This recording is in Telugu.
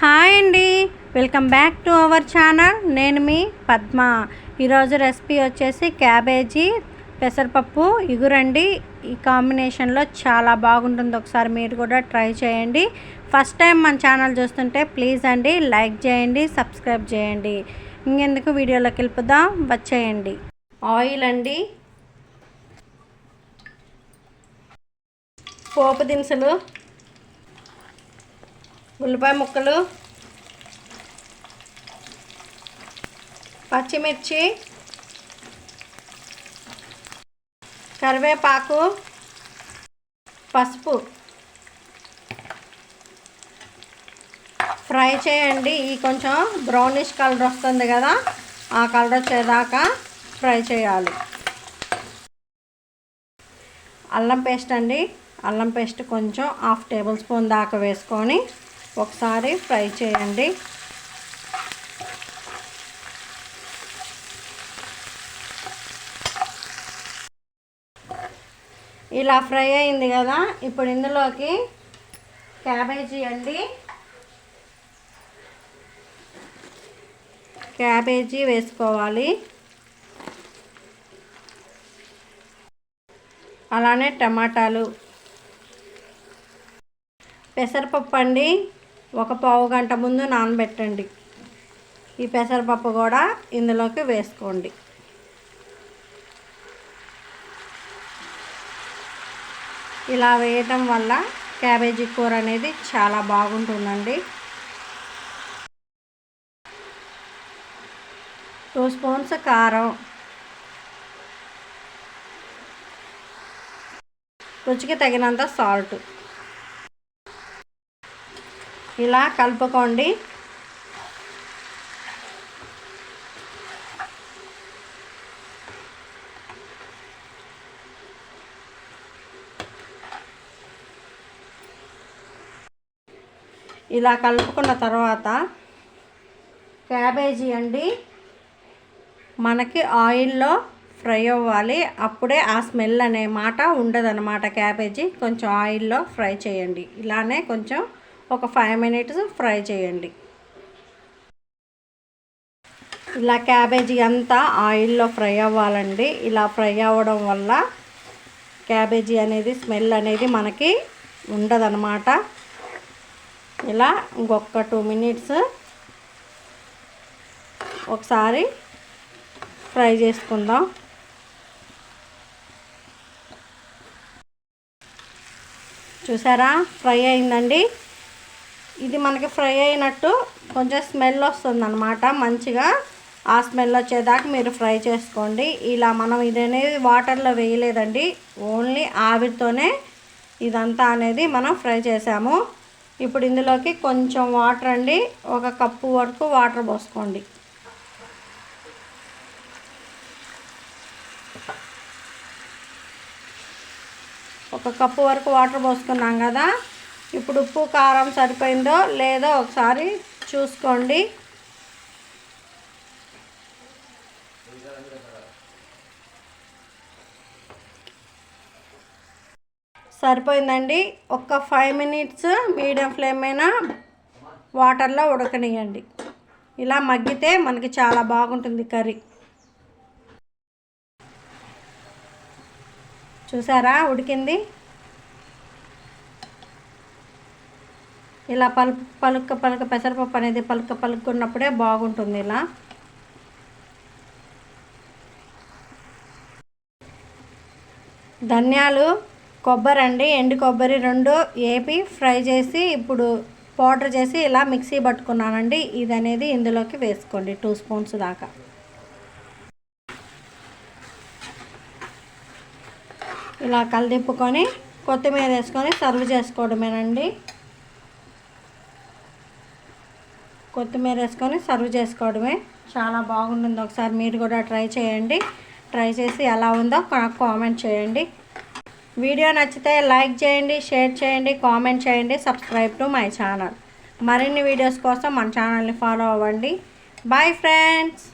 హాయ్ అండి. Welcome back to our channel. నేను మీ పద్మ. ఈరోజు రెసిపీ వచ్చేసి క్యాబేజీ పెసరపప్పు ఇగురండి. ఈ కాంబినేషన్లో చాలా బాగుంటుంది. ఒకసారి మీరు కూడా ట్రై చేయండి. ఫస్ట్ టైం మన ఛానల్ చూస్తుంటే ప్లీజ్ అండి లైక్ చేయండి సబ్స్క్రైబ్ చేయండి. ఇంకెందుకు వీడియోలోకి వెళ్ళిపోదాం వచ్చేయండి. ఆయిల్ అండి. పోపు దినుసులు ఉల్లిపాయ ముక్కలు పచ్చిమిర్చి కరివేపాకు పసుపు. ఫ్రై చేయండి. ఈ కొంచెం బ్రౌనిష్ కలర్ వస్తుంది కదా ఆ కలర్ వచ్చేదాకా ఫ్రై చేయాలి. అల్లం పేస్ట్ అండి. అల్లం పేస్ట్ కొంచెం హాఫ్ టేబుల్ స్పూన్ దాకా వేసుకొని ఒకసారి ఫ్రై చేయండి. ఇలా ఫ్రై అయింది కదా ఇప్పుడు ఇందులోకి క్యాబేజీ అండి. క్యాబేజీ వేసుకోవాలి. అలానే టమాటాలు. పెసరపప్పు అండి. ఒక పావు గంట ముందు నానబెట్టండి. ఈ పెసరపప్పు కూడా ఇందులోకి వేసుకోండి. ఇలా వేయటం వల్ల క్యాబేజీ కూర అనేది చాలా బాగుంటుందండి. టూ స్పూన్స్ కారం. రుచికి తగినంత సాల్ట్. ఇలా కలుపుకోండి. ఇలా కలుపుకున్న తర్వాత క్యాబేజీ అండి. మనకి ఆయిల్లో ఫ్రై అవ్వాలి. అప్పుడే ఆ స్మెల్ అనే మాట ఉండదన్నమాట క్యాబేజీ. కొంచెం ఆయిల్లో ఫ్రై చేయండి. ఇలానే కొంచెం ఒక ఫైవ్ మినిట్స్ ఫ్రై చేయండి. ఇలా క్యాబేజీ అంతా ఆయిల్లో ఫ్రై అవ్వాలండి. ఇలా ఫ్రై అవ్వడం వల్ల క్యాబేజీ అనేది స్మెల్ అనేది మనకి ఉండదన్నమాట. ఇలా ఇంకొక టూ మినిట్స్ ఒకసారి ఫ్రై చేసుకుందాం. చూసారా? ఫ్రై అయిందండి. ఇది మనకి ఫ్రై అయినట్టు కొంచెం స్మెల్ వస్తుంది అనమాట మంచిగా ఆ స్మెల్ వచ్చేదాకా మీరు ఫ్రై చేసుకోండి. ఇలా మనం ఇది అనేది వాటర్లో వేయలేదండి. ఓన్లీ ఆవిరితోనే ఇదంతా అనేది మనం ఫ్రై చేసాము. ఇప్పుడు ఇందులోకి కొంచెం వాటర్ అండి. ఒక కప్పు వరకు వాటర్ పోసుకోండి. ఒక కప్పు వరకు వాటర్ పోసుకున్నాం కదా. ఇప్పుడు ఉప్పు కారం సరిపోయిందో లేదో ఒకసారి చూసుకోండి. సరిపోయిందండి. ఒక ఫైవ్ మినిట్స్ మీడియం ఫ్లేమ్ అయినా వాటర్లో ఉడకనియండి ఇలా మగ్గితే మనకి చాలా బాగుంటుంది కర్రీ. చూసారా ఉడికింది? ఇలా పలు పలుక పలుక పెసరపప్పు అనేది పలుక పలుకున్నప్పుడే బాగుంటుంది ఇలా. ధనియాలు కొబ్బరి అండి ఎండు కొబ్బరి రెండు ఏపి ఫ్రై చేసి ఇప్పుడు పౌడర్ చేసి ఇలా మిక్సీ పట్టుకున్నానండి. ఇది అనేది ఇందులోకి వేసుకోండి టూ స్పూన్స్ దాకా. ఇలా కలిదిప్పుకొని కొత్తిమీర వేసుకొని సర్వ్ చేసుకోవడమేనండి. కొత్తిమీర వేసుకొని సర్వ్ చేసుకోవడమే చాలా బాగుంటుంది. ఒకసారి మీరు కూడా ట్రై చేయండి. ట్రై చేసి ఎలా ఉందో నాకు కామెంట్ చేయండి. వీడియో నచ్చితే లైక్ చేయండి షేర్ చేయండి కామెంట్ చేయండి సబ్స్క్రైబ్ టు మై ఛానల్. మరిన్ని వీడియోస్ కోసం మన ఛానల్ని ఫాలో అవ్వండి. Bye friends!